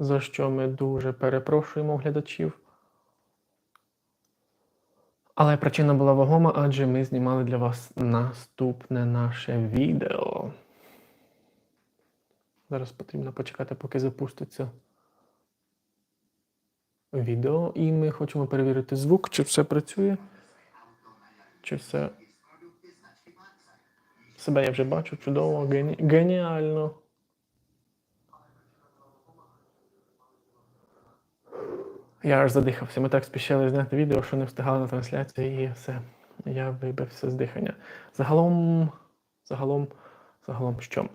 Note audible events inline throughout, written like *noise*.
за що ми дуже перепрошуємо глядачів. Але причина була вагома, адже ми знімали для вас наступне наше відео. Зараз потрібно почекати, поки запуститься відео, і ми хочемо перевірити звук, чи все працює, чи все. Себе я вже бачу чудово, гені... геніально. Я аж задихався. Ми так спішили зняти відео, що не встигали на трансляцію, і все. Я вибився з дихання. Загалом, загалом, загалом що? Е,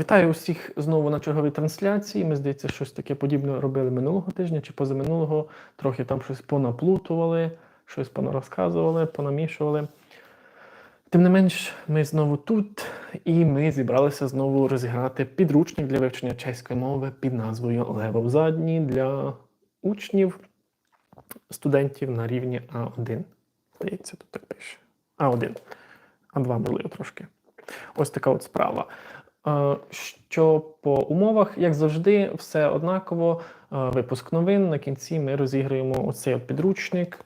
вітаю усіх знову на черговій трансляції. Ми, здається, щось таке подібне робили минулого тижня чи позаминулого. Трохи там щось понаплутували, щось понарозказували, понамішували. Тим не менш, ми знову тут, і ми зібралися знову розіграти підручник для вивчення чеської мови під назвою Левел задній для учнів, студентів на рівні А1. Здається, тут так пише. А1. А2, можливо, трошки. Ось така от справа. Е, Що по умовах, як завжди, все однаково. Е, Випуск новин. На кінці ми розіграємо оцей от підручник.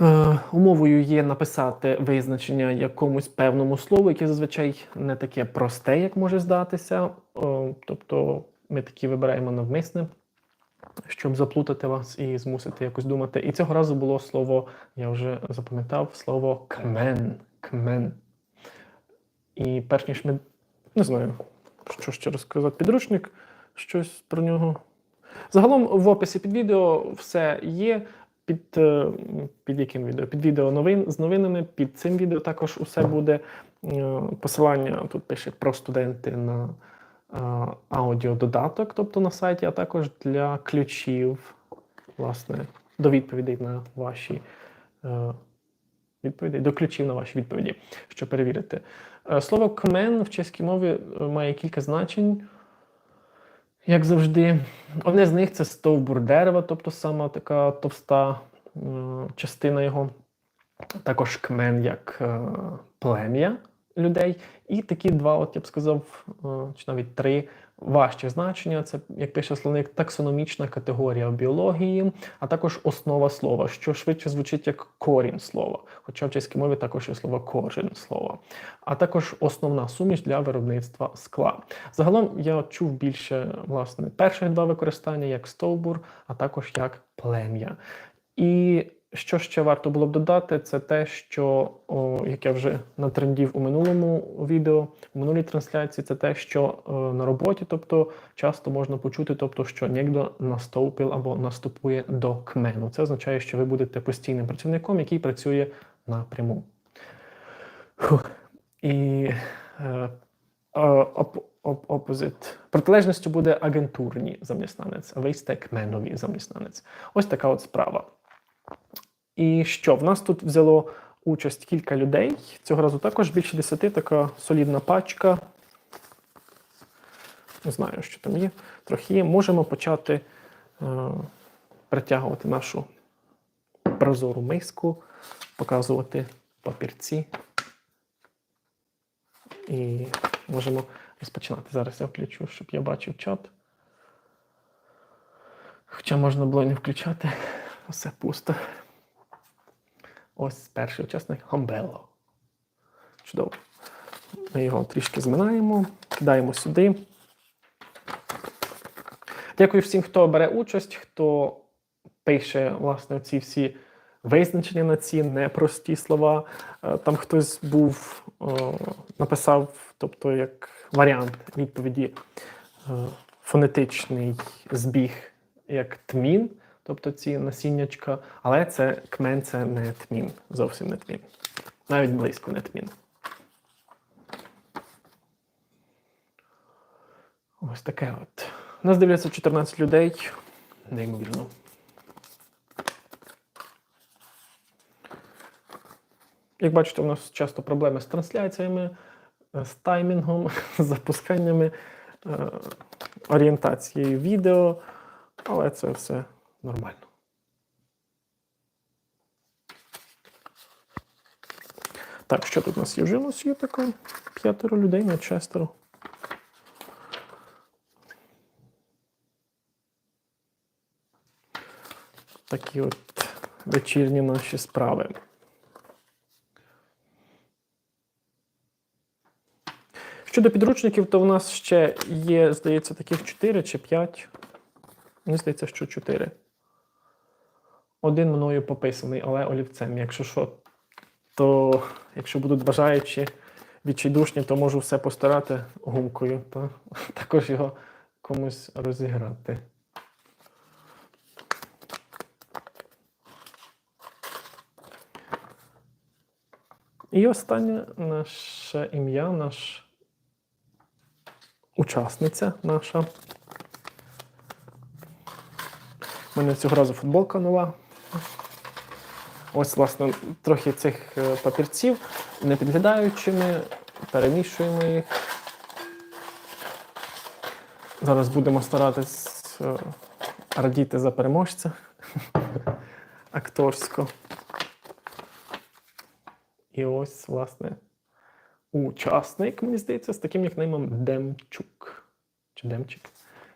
Е, Умовою є написати визначення якомусь певному слову, яке зазвичай не таке просте, як може здатися. Тобто ми такі вибираємо навмисне, щоб заплутати вас і змусити якось думати. І цього разу було слово, я вже запам'ятав, слово кмен. Кмен. І перш ніж ми не знаю, що ще розказати. Підручник, щось про нього. Загалом в описі під відео все є. Під, е, під яким відео? Під відео новин з новинами, під цим відео також усе буде. Е, Посилання тут пише про студенти на аудіододаток, тобто на сайті, а також для ключів, власне, до відповідей на ваші е, відповідей, до ключів на ваші відповіді, щоб перевірити. Е, Слово кмен в чеській мові е, має кілька значень. Як завжди, одне з них це стовбур дерева, тобто сама така товста е, частина його. Також кмен як е, плем'я людей. І такі два, от я б сказав, е, чи навіть три важчі значення. Це, як пише словник, таксономічна категорія в біології, а також основа слова, що швидше звучить як корінь слова. Хоча в чеській мові також є слово кожен слова, а також основна суміш для виробництва скла. Загалом я чув більше власне перших два використання як стовбур, а також як плем'я. І що ще варто було б додати, це те, що о, як я вже натрендів у минулому відео, в минулій трансляції, це те, що е, на роботі, тобто часто можна почути, тобто, що нігдо наступив або наступує до кмену. Це означає, що ви будете постійним працівником, який працює напряму. Фух. І е, опозит. Протилежністю буде агентурні заміснанець, а ви сте кменові заміснанець. Ось така от справа. І що? В нас тут взяло участь кілька людей. Цього разу також більше десяти, така солідна пачка. Не знаю, що там є. Трохи є. Можемо почати е, притягувати нашу прозору миску, показувати папірці. І можемо розпочинати. Зараз я включу, щоб я бачив чат. Хоча можна було не включати, все пусто. Ось перший учасник Гамбело. Чудово. Ми його трішки зминаємо, кидаємо сюди. Дякую всім, хто бере участь, хто пише власне ці всі визначення на ці непрості слова. Е, Там хтось був, е, написав, тобто як варіант відповіді е, фонетичний збіг як тмін, тобто ці насіннячка, але це кмен це не тмін, зовсім не тмін. Навіть близько не тмін. Ось таке от. Нас дивляться 14 людей. Неймовірно. Як бачите, у нас часто проблеми з трансляціями, з таймінгом, з запусканнями, е, орієнтацією відео, але це все нормально. Так, що тут у нас є вже? У нас є таке? п'ятеро людей на шестеро. Такі от вечірні наші справи. Щодо підручників, то в нас ще є, здається, таких 4 чи 5. Мені здається, що 4. Один мною пописаний, але олівцем. Якщо що, то якщо будуть бажаючі відчайдушні, то можу все постарати гумкою, то *laughs* також його комусь розіграти. І останнє наше ім'я, наш учасниця наша. У мене цього разу футболка нова. Ось, власне, трохи цих е, папірців, не підглядаючими, перемішуємо їх. Зараз будемо старатись е, радіти за переможця *laughs* акторсько. І ось, власне, учасник, мені здається, з таким нікнеймом Демчук. Чи Демчик.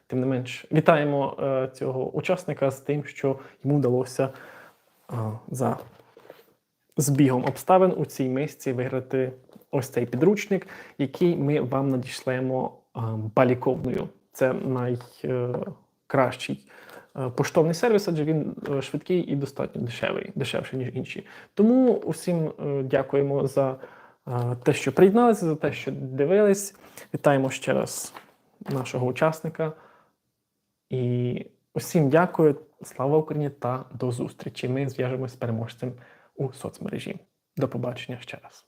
Тим не менш, вітаємо е, цього учасника з тим, що йому вдалося е, за збігом обставин у цій місці виграти ось цей підручник, який ми вам надішлемо е, баліковною. Це найкращий поштовний сервіс, адже він швидкий і достатньо дешевий, дешевший, ніж інші. Тому усім дякуємо за те, що приєдналися, за те, що дивились. Вітаємо ще раз нашого учасника. І усім дякую. Слава Україні та до зустрічі. Ми зв'яжемось з переможцем у соцмережі. До побачення ще раз.